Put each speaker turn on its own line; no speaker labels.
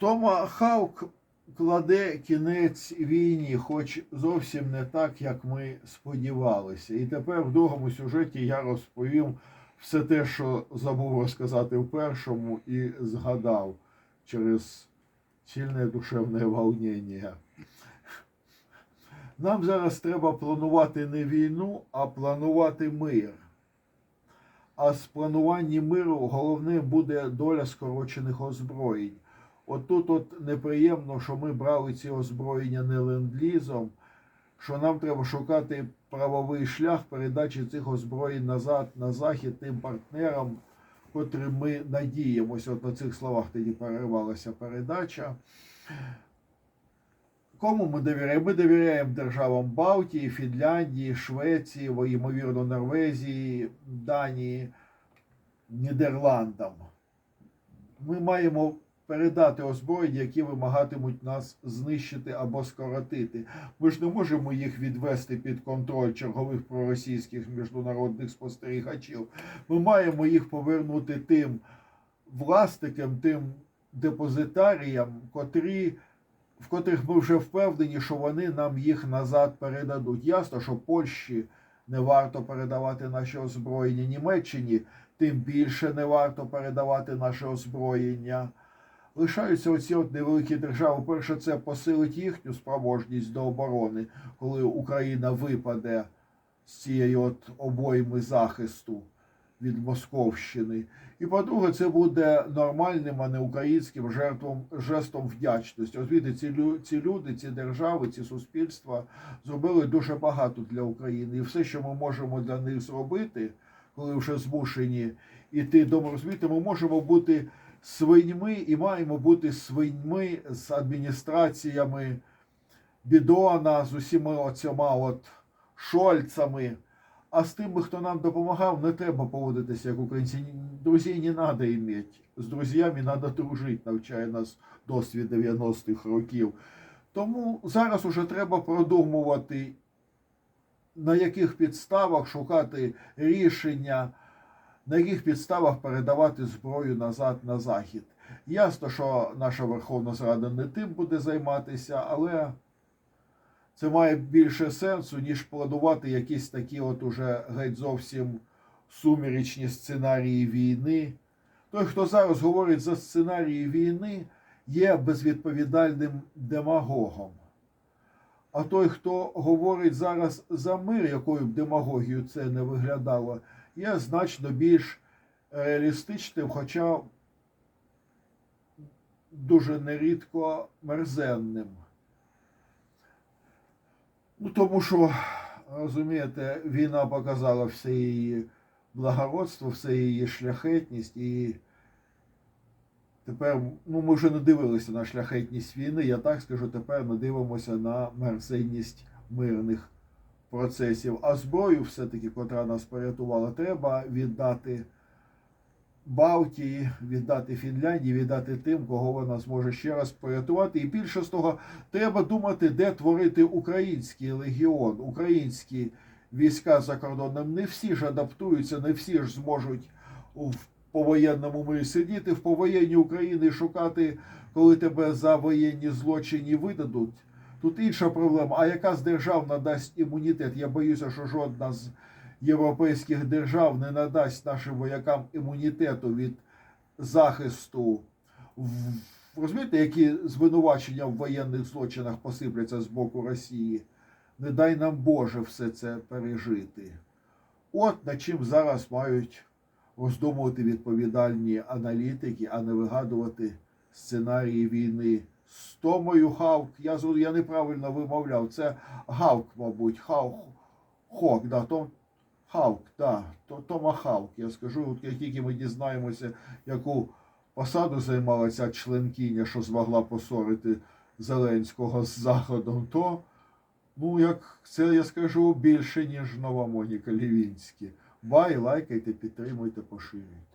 Тома Хаук кладе кінець війні, хоч зовсім не так, як ми сподівалися. І тепер в другому сюжеті я розповім все те, що забув розказати в першому, і згадав через сильне душевне волнення. Нам зараз треба планувати не війну, а планувати мир. А з плануванням миру головне буде доля скорочених озброєнь. От тут от неприємно, що ми брали ці озброєння не ленд-лізом, що нам треба шукати правовий шлях передачі цих озброєнь назад на захід тим партнерам, котрим ми надіємося. От на цих словах тоді переривалася передача. Кому ми довіряємо? Ми довіряємо державам Балтії, Фінляндії, Швеції, ймовірно, Норвезії, Данії, Нідерландам. Ми маємо передати озброєння, які вимагатимуть нас знищити або скоротити. Ми ж не можемо їх відвести під контроль чергових проросійських міжнародних спостерігачів. Ми маємо їх повернути тим власникам, тим депозитаріям, котрі в котрих ми вже впевнені, що вони нам їх назад передадуть. Ясно, що Польщі не варто передавати наше озброєння, Німеччині тим більше не варто передавати наше озброєння. Лишаються оці от невеликі держави. Перше, це посилить їхню спроможність до оборони, коли Україна випаде з цієї от обойми захисту від Московщини. І по-друге, це буде нормальним, а не українським жертвом, жестом вдячності. Видите, ці, ці люди, ці держави, ці суспільства зробили дуже багато для України. І все, що ми можемо для них зробити, коли вже змушені йти до розумієте, ми можемо бути свиньми і маємо бути свиньми з адміністраціями Бідона, з усіма оцяма от шольцами. А з тими, хто нам допомагав, не треба поводитися як українці. Друзей не треба мати. З друзями треба дружити, навчає нас досвід 90-х років. Тому зараз уже треба продумувати, на яких підставах шукати рішення, на яких підставах передавати зброю назад на захід. Ясно, що наша Верховна Рада не тим буде займатися, але це має більше сенсу, ніж планувати якісь такі от уже геть зовсім сумірічні сценарії війни. Той, хто зараз говорить за сценарії війни, є безвідповідальним демагогом. А той, хто говорить зараз за мир, якою б демагогією це не виглядало, є значно більш реалістичним, хоча дуже нерідко мерзенним. Ну, тому що, розумієте, війна показала все її благородство, все її шляхетність, і тепер, ну, ми вже не дивилися на шляхетність війни, я так скажу, тепер ми дивимося на мерзенність мирних процесів. А зброю, все-таки, котра нас порятувала, треба віддати Балтії, віддати Фінляндії, віддати тим, кого вона зможе ще раз порятувати. І більше з того, треба думати, де творити український легіон, українські війська за кордоном. Не всі ж адаптуються, не всі ж зможуть в повоєнному мирі сидіти в повоєнній Україні і шукати, коли тебе за воєнні злочини видадуть. Тут інша проблема. А яка з держав надасть імунітет? Я боюся, що жодна з європейських держав не надасть нашим воякам імунітету від захисту. Розумієте, які звинувачення в воєнних злочинах посипляться з боку Росії? Не дай нам Боже все це пережити. От над чим зараз мають роздумувати відповідальні аналітики, а не вигадувати сценарії війни. З Томою Хавк, я, я неправильно вимовляв, це Гавк, мабуть, Хавк, Хок, да, Том, Хавк, да, Тома Хавк. Я скажу, от як тільки ми дізнаємося, яку посаду займала ця членкиня, що змогла посорити Зеленського з Заходом, то, ну, як це я скажу, більше, ніж нова Моніка Лівінська. Бай, лайкайте, підтримуйте, поширюйте.